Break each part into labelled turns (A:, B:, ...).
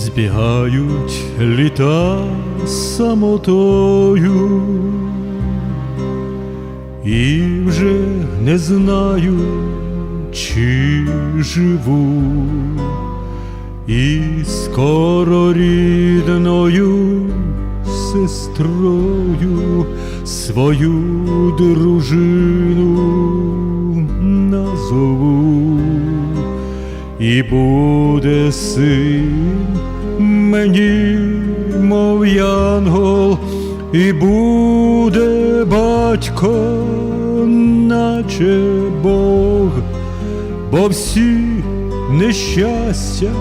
A: збігають літа самотою, і вже не знаю, чи живу, і скоро рідною сестрою свою дружину назову, і буде син мені, мов янгол, і буде батько, наче Бог, бо всі нещастя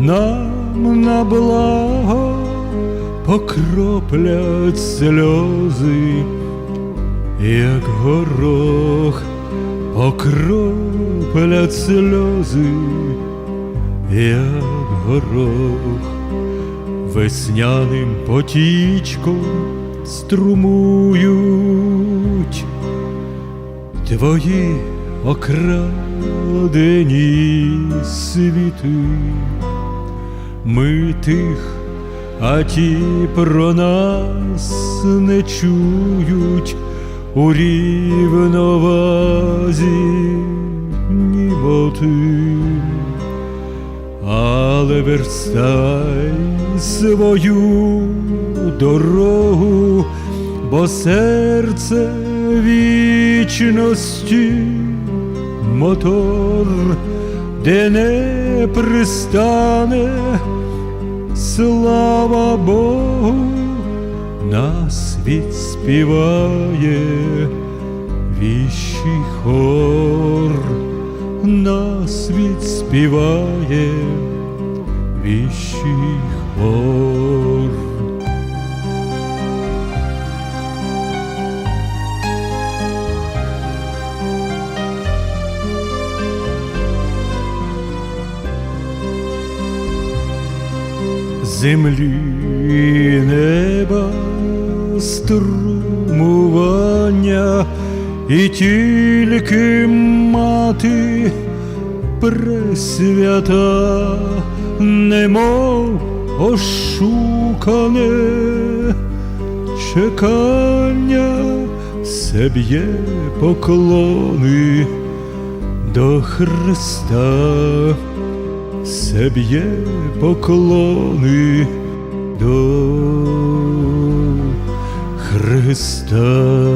A: нам на благо покроплять сльози, як горох покроплять сльози, як горох, весняним потічком струмують твої окрадені світи. Ми тих, а ті про нас не чують у рівновазі німоти. Але верстай свою дорогу, бо серце вічності мотор, де не пристане, слава Богу, нас відспіває віщий хор, нас відспіває віщий хор. землі неба струмування, і тільки мати пресвята, немов ошукане чекання, все поклони до Христа все поклони до Христа.